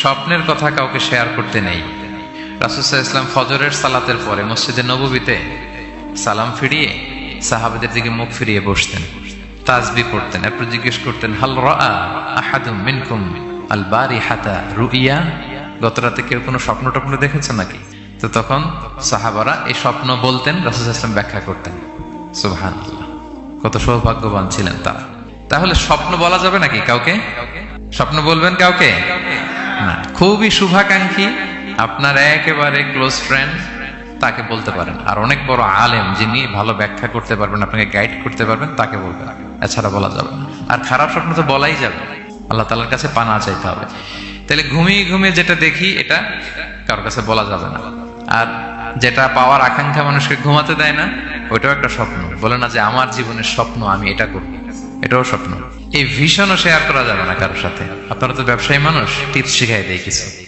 স্বপ্নের কথা কাউকে শেয়ার করতে নেই। রাসুসাহ ইসলাম ফজরের সালাতের পরে মসজিদে নবীতে সালাম ফিরিয়ে সাহাবেদের দিকে মুখ ফিরিয়ে বসতেন, তাজবি পড়তেন, এরপর জিজ্ঞেস করতেন, হাল আহাদুম আল বারি হাতা রুইয়া? গত রাতে কেউ কোনো স্বপ্ন টপ্ন দেখেছে নাকি? তো তখন সাহাবারা এই স্বপ্ন বলতেন, রাসুল ইসলাম ব্যাখ্যা করতেন সুবহান কত সৌভাগ্যবান ছিলেন তারা। তাহলে স্বপ্ন বলা যাবে নাকি কাউকে? স্বপ্ন বলবেন কাউকে? না, খুবই শুভাকাঙ্ক্ষী আপনার একেবারে ক্লোজ ফ্রেন্ড তাকে বলতে পারেন। আর অনেক বড় আলেম যিনি ভালো ব্যাখ্যা করতে পারবেন, আপনাকে গাইড করতে পারবেন, তাকে বলবেন। এছাড়া বলা যাবে না। আর খারাপ স্বপ্ন তো বলাই যাবে। আল্লাহ তালার কাছে পানা চাইতে হবে। তাহলে ঘুমিয়ে ঘুমিয়ে যেটা দেখি, এটা কারোর কাছে বলা যাবে না। আর যেটা পাওয়ার আকাঙ্ক্ষা মানুষকে ঘুমাতে দেয় না, ওইটাও একটা স্বপ্ন। বলে না যে, আমার জীবনের স্বপ্ন আমি এটা করব। এটাও স্বপ্ন। এই ভীষণও শেয়ার করা যাবে না কারোর সাথে। আপনারা তো ব্যবসায়ী মানুষ, টিপস শিখাই দেয় কিছু।